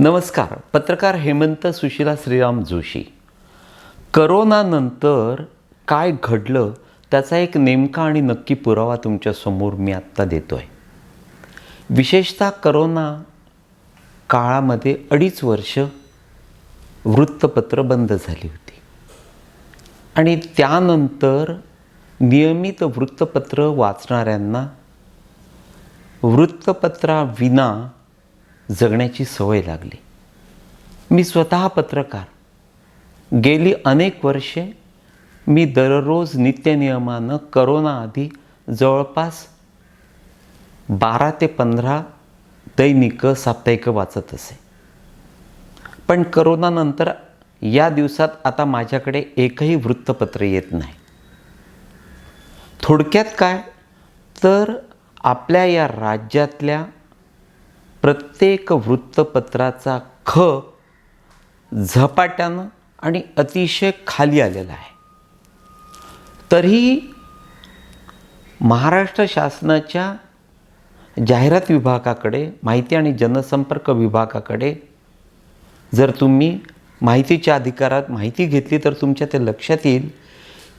नमस्कार. पत्रकार हेमंत सुशिला श्रीराम जोशी. करोनानंतर काय घडलं त्याचा एक नेमका आणि नक्की पुरावा तुमच्यासमोर मी आत्ता देतो आहे विशेषतः करोना काळामध्ये अडीच वर्ष वृत्तपत्र बंद झाली होती. आणि त्यानंतर नियमित वृत्तपत्र वाचणाऱ्यांना वृत्तपत्राविना जगण्याची सवय लागली. मी स्वतः पत्रकार. गेली अनेक वर्षे मी दररोज नित्यनियमानं करोना आधी जवळपास बारा ते पंधरा दैनिकं साप्ताहिकं वाचत असे. पण करोनानंतर या दिवसात आता माझ्याकडे एकही वृत्तपत्र येत नाही. थोडक्यात काय? तर आपल्या या राज्यातल्या प्रत्येक वृत्तपत्राचा ख झपाट्यानं आणि अतिशय खाली आलेला आहे. तरीही महाराष्ट्र शासनाच्या जाहिरात विभागाकडे माहिती आणि जनसंपर्क विभागाकडे जर तुम्ही माहितीच्या अधिकारात माहिती घेतली तर तुमच्या ते लक्षात येईल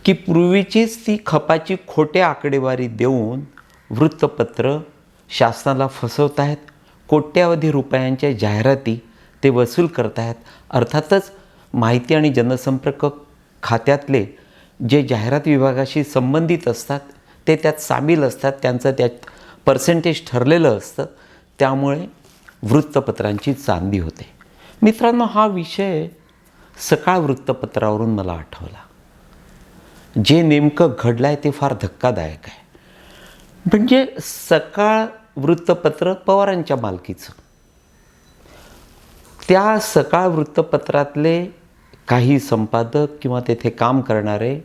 की पूर्वीचीच ती खपाची खोटे आकडेवारी देऊन वृत्तपत्र शासनाला फसवत आहेत कोट्यावधी रुपयांच्या जाहिराती ते वसूल करत आहेत अर्थातच माहिती आणि जनसंपर्क खात्यातले जे जाहिरात विभागाशी संबंधित असतात ते त्यात सामील असतात त्यांचं त्यात पर्सेंटेज ठरलेलं असतं. त्यामुळे वृत्तपत्रांची चांदी होते. मित्रांनो हा विषय सकाळ वृत्तपत्रावरून मला आठवला. जे नेमकं घडलं आहे ते फार धक्कादायक आहे. म्हणजे सकाळ वृत्तपत्र पवारांच्या मालकीचं. त्या सकाळ वृत्तपत्रातले काही संपादक किंवा तेथे काम करणारे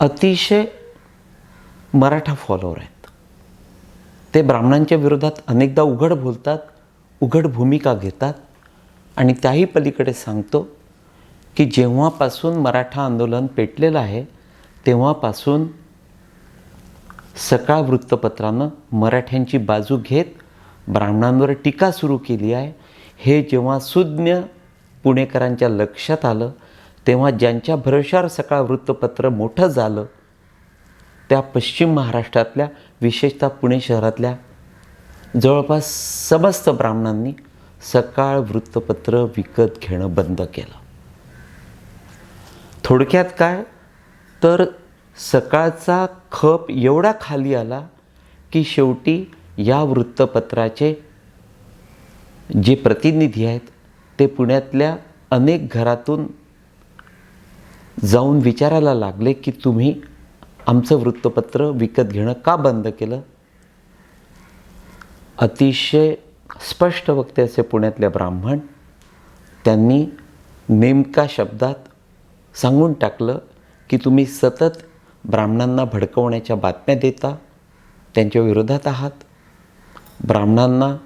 अतिशय मराठा फॉलोअर आहेत. ते ब्राह्मणांच्या विरोधात अनेकदा उघड बोलतात उघड भूमिका घेतात आणि त्याही पलीकडे सांगतो की जेव्हापासून मराठा आंदोलन पेटलेलं आहे तेव्हापासून सकाळ वृत्तपत्रानं मराठ्यांची बाजू घेत ब्राह्मणांवर टीका सुरू केली आहे. हे जेव्हा सुज्ञ पुणेकरांच्या लक्षात आलं तेव्हा ज्यांच्या भरोशावर सकाळ वृत्तपत्र मोठं झालं त्या पश्चिम महाराष्ट्रातल्या विशेषतः पुणे शहरातल्या जवळपास समस्त ब्राह्मणांनी सकाळ वृत्तपत्र विकत घेणं बंद केलं. थोडक्यात काय? तर सकाळचा खप एवढा खाली आला की शेवटी या वृत्तपत्राचे जे प्रतिनिधी आहेत ते पुण्यातल्या अनेक घरातून जाऊन विचारायला लागले की तुम्ही आमचं वृत्तपत्र विकत घेणं का बंद केलं? अतिशय स्पष्ट वक्ते असे पुण्यातल्या ब्राह्मण त्यांनी नेमका शब्दात सांगून टाकलं की तुम्ही सतत ब्राह्मणांना भडकवण्याच्या बातम्या देता त्यांच्या विरोधात आहात. ब्राह्मणांना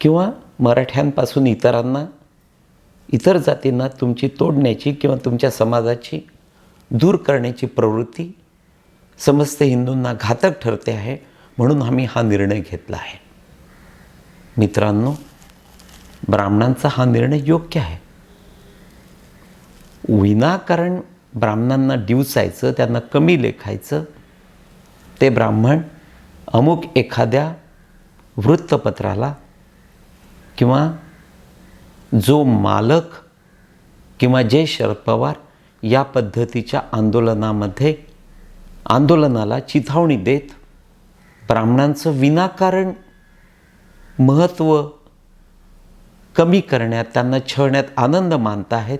किंवा मराठ्यांपासून इतरांना इतर जातींना तुमची तोडण्याची किंवा तुमच्या समाजाची दूर करण्याची प्रवृत्ती समस्त हिंदूंना घातक ठरते आहे म्हणून आम्ही हा निर्णय घेतला आहे. मित्रांनो ब्राह्मणांचा हा निर्णय योग्य आहे. विनाकारण ब्राह्मणांना दिवसायचं त्यांना कमी लेखायचं. ते ब्राह्मण अमुक एखाद्या वृत्तपत्राला किंवा जो मालक किंवा जे शरद पवार या पद्धतीच्या आंदोलनामध्ये आंदोलनाला चिथावणी देत ब्राह्मणांचं विनाकारण महत्त्व कमी करण्यात त्यांना छळण्यात आनंद मानत आहेत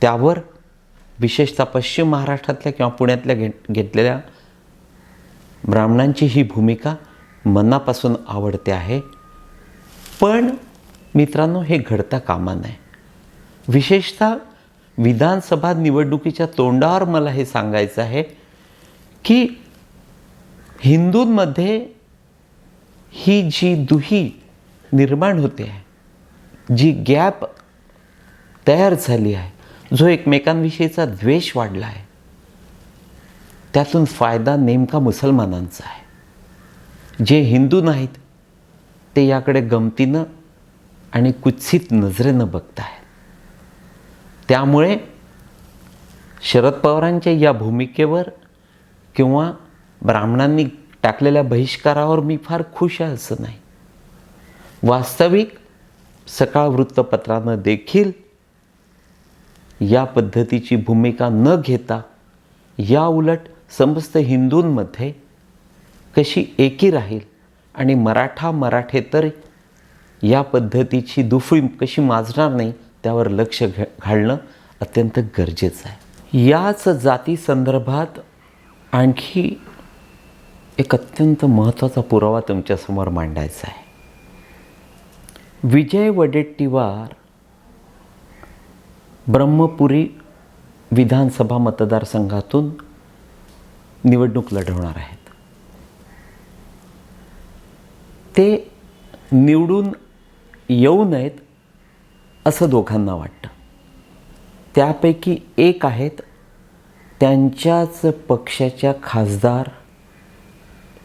त्यावर विशेषतः पश्चिम महाराष्ट्रातल्या किंवा पुण्यातल्या घे घेतलेल्या ब्राह्मणांची ही भूमिका मनापासून आवडते आहे. पण मित्रांनो हे घडता कामा नये. विशेषतः विधानसभा निवडणुकीच्या तोंडावर मला हे सांगायचं आहे की हिंदूंमध्ये ही जी दुही निर्माण होते आहे जी गॅप तयार झाली आहे जो एकमेकांविषयीचा द्वेष वाढला आहे त्यातून फायदा नेमका मुसलमानांचा आहे. जे हिंदू नाहीत ते याकडे गमतीनं आणि कुत्सित नजरेनं बघताय त्यामुळे शरद पवारांच्या या भूमिकेवर किंवा ब्राह्मणांनी टाकलेल्या बहिष्कारावर मी फार खुश आहे असं नाही. वास्तविक सकाळ वृत्तपत्रानं देखील या पद्धतीची भूमिका न घेता या उलट समस्त हिंदूंमध्ये कशी एकी राहील आणि मराठा मराठेतर या पद्धतीची दुफळी कशी माजणार नाही त्यावर लक्ष घ घालणं अत्यंत गरजेचं आहे. याच जाती संदर्भात आणखी एक अत्यंत महत्त्वाचा पुरावा तुमच्यासमोर मांडायचा आहे. विजय वडेट्टीवार ब्रह्मपुरी विधानसभा मतदारसंघातून निवडणूक लढवणार आहेत. ते निवडून येऊ नयेत असं दोघांना वाटतं. त्यापैकी एक आहेत त्यांच्याच पक्षाच्या खासदार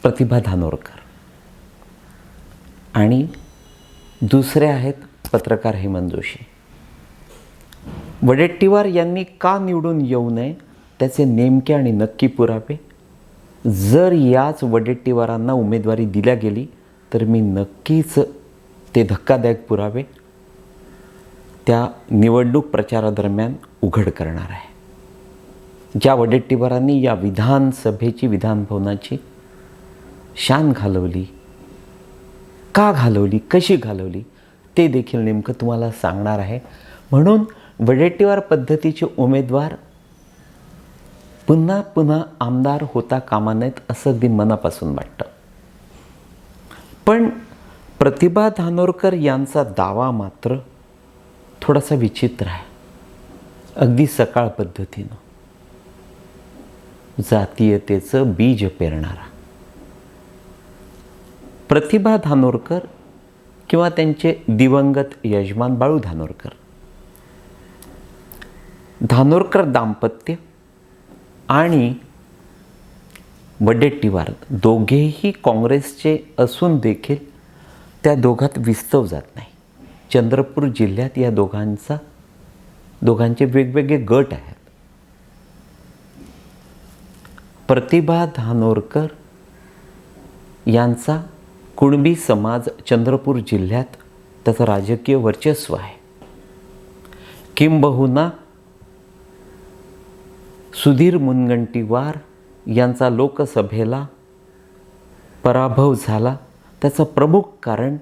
प्रतिभा धानोरकर आणि दुसरे आहेत पत्रकार हेमंत जोशी. वडेट्टीवार यांनी का निवडून येऊ नये त्याचे नेमके आणि नक्की पुरावे? जर याच वडेट्टीवारांना उमेदवारी दिल्या गेली तर मी नक्कीच ते धक्कादायक पुरावे त्या निवडणूक प्रचारादरम्यान उघड करणार आहे. ज्या वडेट्टीवारांनी या विधानसभेची विधानभवनाची शान घालवली का घालवली कशी घालवली ते देखील नेमकं तुम्हाला सांगणार आहे. म्हणून वडेट्टीवार पद्धतीचे उमेदवार पुन्हा पुन्हा आमदार होता कामा नयेत असं अगदी मनापासून वाटतं. पण प्रतिभा धानोरकर यांचा दावा मात्र थोडासा विचित्र आहे. अगदी सकाळ पद्धतीनं जातीयतेचं बीज पेरणारा. प्रतिभा धानोरकर किंवा त्यांचे दिवंगत यजमान बाळू धानोरकर. धानोरकर दाम्पत्य आणि वडेट्टीवार दोघेही काँग्रेसचे असून देखील त्या दोघात विस्तव जात नाही. चंद्रपूर जिल्ह्यात या दोघांचा दोघांचे वेगवेगळे गट आहेत. प्रतिभा धानोरकर यांचा कुणबी समाज चंद्रपूर जिल्ह्यात त्याचं राजकीय वर्चस्व आहे. किंबहुना सुधीर मुनगंटीवार यांचा लोकसभेला पराभव झाला. त्याचं प्रमुख कारण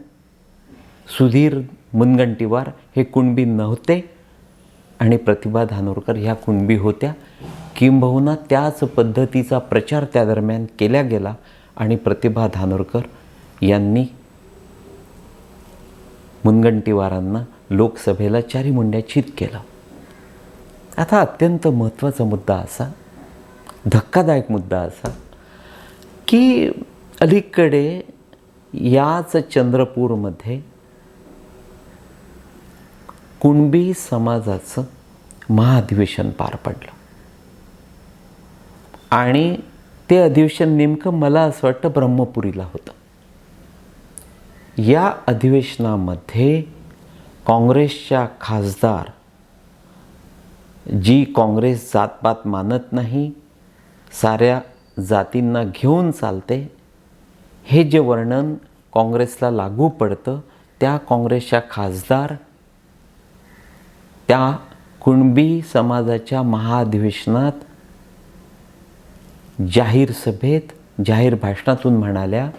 सुधीर मुनगंटीवार हे कुणबी नव्हते आणि प्रतिभा धानोरकर ह्या कुणबी होत्या. किंबहुना त्याच पद्धतीचा प्रचार त्या दरम्यान केला गेला आणि प्रतिभा धानोरकर यांनी मुनगंटीवारांना लोकसभेला चारी मुंड्याचीत केलं. आता अत्यंत महत्त्वाचा मुद्दा असा धक्कादायक मुद्दा असा की अलीकडे याच चंद्रपूरमध्ये कुणबी समाजाचं महाअधिवेशन पार पडलं. आणि ते अधिवेशन नेमकं मला असं वाटतं ब्रह्मपुरीला होतं. या अधिवेशनामध्ये काँग्रेसच्या खासदार जी काँग्रेस जातपात मानत नाही साऱ्या जातींना घेऊन चालते हे जे वर्णन काँग्रेसला लागू पडतं त्या काँग्रेसच्या खासदार त्या कुणबी समाजाच्या महाधिवेशनात जाहीर सभेत जाहीर भाषणातून म्हणाल्या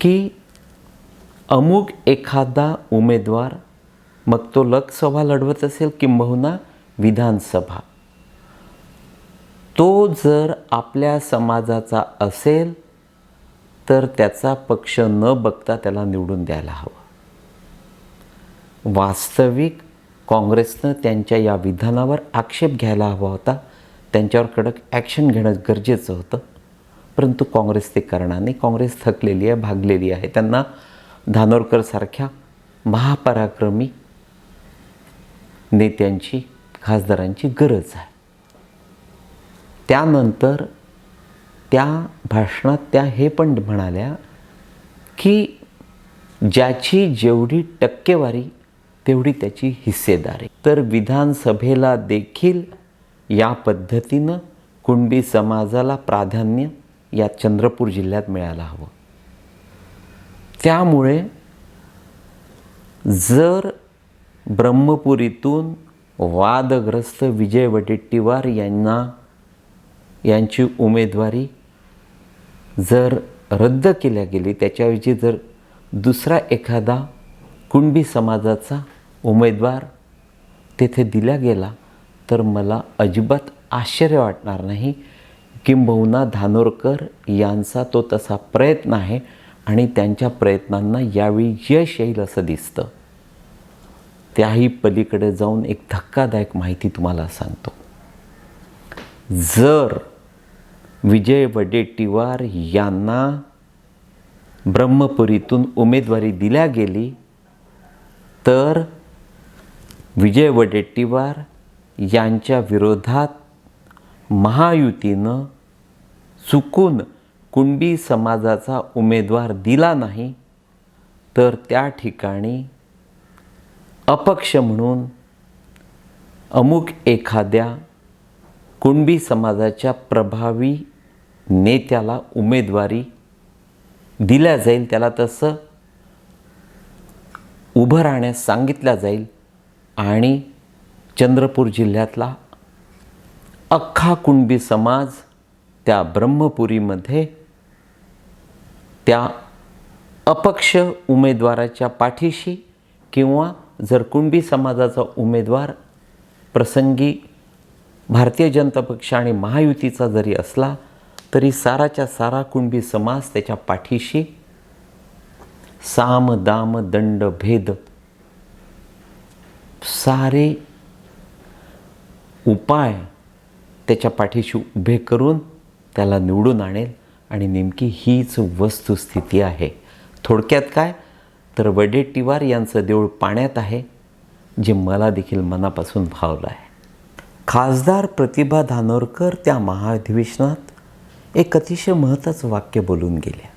की अमुक एखादा उमेदवार मग तो लोकसभा लढवत असेल किंबहुना विधानसभा. तो जर आपल्या समाजाचा असेल तर त्याचा पक्ष न बघता त्याला निवडून द्यायला हवं. वास्तविक काँग्रेसनं त्यांच्या या विधानावर आक्षेप घ्यायला हवा होता. त्यांच्यावर कडक ॲक्शन घेणं गरजेचं होतं. परंतु काँग्रेस ते करणार नाही. काँग्रेस थकलेली आहे भागलेली आहे. त्यांना धानोरकरसारख्या महापराक्रमी नेत्यांची खासदारांची गरज आहे. त्यानंतर त्या भाषणात त्या हे पण म्हणाल्या की ज्याची जेवढी टक्केवारी तेवढी त्याची हिस्सेदारी. तर विधानसभेला देखील या पद्धतीनं कुणबी समाजाला प्राधान्य या चंद्रपूर जिल्ह्यात मिळायला हवं. त्यामुळे जर ब्रह्मपुरीतून वादग्रस्त विजय वडेट्टीवार यांना यांची उमेदवारी जर रद्द केल्या गेली त्याच्याऐवजी जर दुसरा एखादा कुणबी समाजाचा उमेदवार तेथे दिला गेला तर मला अजिबात आश्चर्य वाटणार नाही किंबहुना धानोरकर यांचा तो तसा प्रयत्न आहे आणि त्यांच्या प्रयत्नांना यावेळी यश येईल असं दिसतं. त्याही पलीकडे जाऊन एक धक्कादायक माहिती तुम्हाला सांगतो. जर विजय वडेट्टीवार यांना ब्रह्मपुरीतून उमेदवारी दिल्या गेली तर विजय वडेट्टीवार यांच्या विरोधात महायुतीनं चुकून कुणबी समाजाचा उमेदवार दिला नाही तर त्या ठिकाणी अपक्ष म्हणून अमुक एखाद्या कुणबी समाजाच्या प्रभावी नेत्याला उमेदवारी दिल्या जाईल त्याला तसं उभं राहण्यास सांगितल्या जाईल आणि चंद्रपूर जिल्ह्यातला अख्खा कुणबी समाज त्या ब्रह्मपुरीमध्ये त्या अपक्ष उमेदवाराच्या पाठीशी किंवा जर कुणबी समाजाचा उमेदवार प्रसंगी भारतीय जनता पक्ष आणि महायुतीचा जरी असला तरी साराच्या सारा कुणबी समाज त्याच्या पाठीशी साम दाम दंड भेद सारे उपाय त्याच्या पाठीशी उभे करून त्याला निवडून आणेल आणि नेमकी हीच वस्तुस्थिती आहे. थोडक्यात काय? तर वडेट्टीवार यांचं देऊळ पाण्यात आहे जे मला देखील मनापासून भावलं आहे. खासदार प्रतिभा धानोरकर त्या महाधिवेशनात एक अतिशय महत्त्वाचं वाक्य बोलून गेल्या.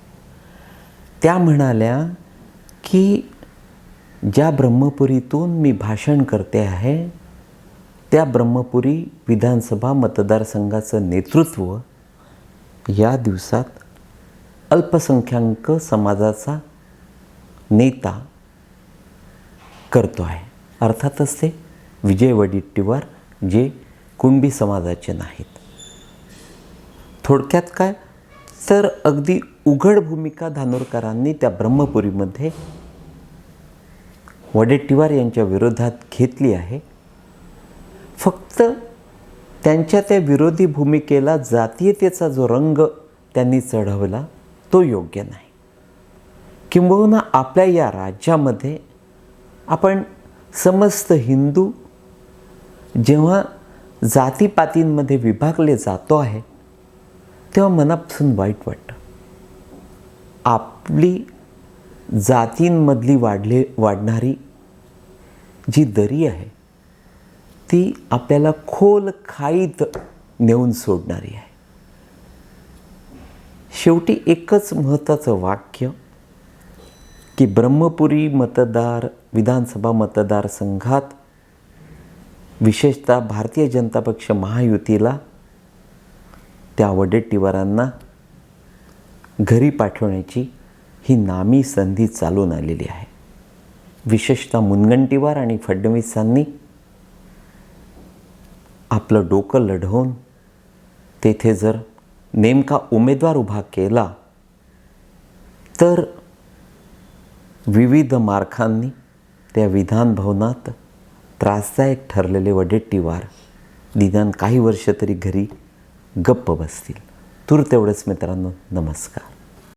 त्या म्हणाल्या की ज्या ब्रह्मपुरीतून मी भाषण करते आहे त्या ब्रह्मपुरी विधानसभा मतदारसंघाचं नेतृत्व या दिवसात अल्पसंख्याक समाजाचा नेता करतो आहे. अर्थातच ते विजय वडेट्टीवार जे कुणबी समाजाचे नाहीत. थोडक्यात काय? तर अगदी उघड भूमिका धानोरकरांनी त्या ब्रह्मपुरीमध्ये वडेट्टीवार यांच्या विरोधात घेतली आहे. फक्त त्यांच्या त्या विरोधी भूमिकेला जातीयतेचा जो रंग त्यांनी चढवला तो योग्य नाही. किंबहुना आपल्या या राज्यामध्ये आपण समस्त हिंदू जेव्हा जातीपातींमध्ये विभागले जातो आहे तेव्हा मनापासून वाईट वाटतं. आपली जातींमधली वाढले वाढणारी जी दरी आहे ती आपल्याला खोल खाईत नेऊन सोडणारी आहे. शेवटी एकच महत्त्वाचं वाक्य की ब्रह्मपुरी मतदार विधानसभा मतदारसंघात विशेषतः भारतीय जनता पक्ष महायुतीला त्या वडेट्टीवारांना घरी पाठवण्याची ही नामी संधी चालून आलेली आहे. विशेषतः मुनगंटीवार आणि फडणवीसांनी आपलं डोकं लढवून तेथे जर नेमका उमेदवार उभा केला तर विविध मार्खांनी त्या विधान भवनात त्रासदायक ठरलेले वडेट्टीवार निदान काही वर्ष तरी घरी गप्प बसतील. तूर तेवढंच मित्रांनो. नमस्कार.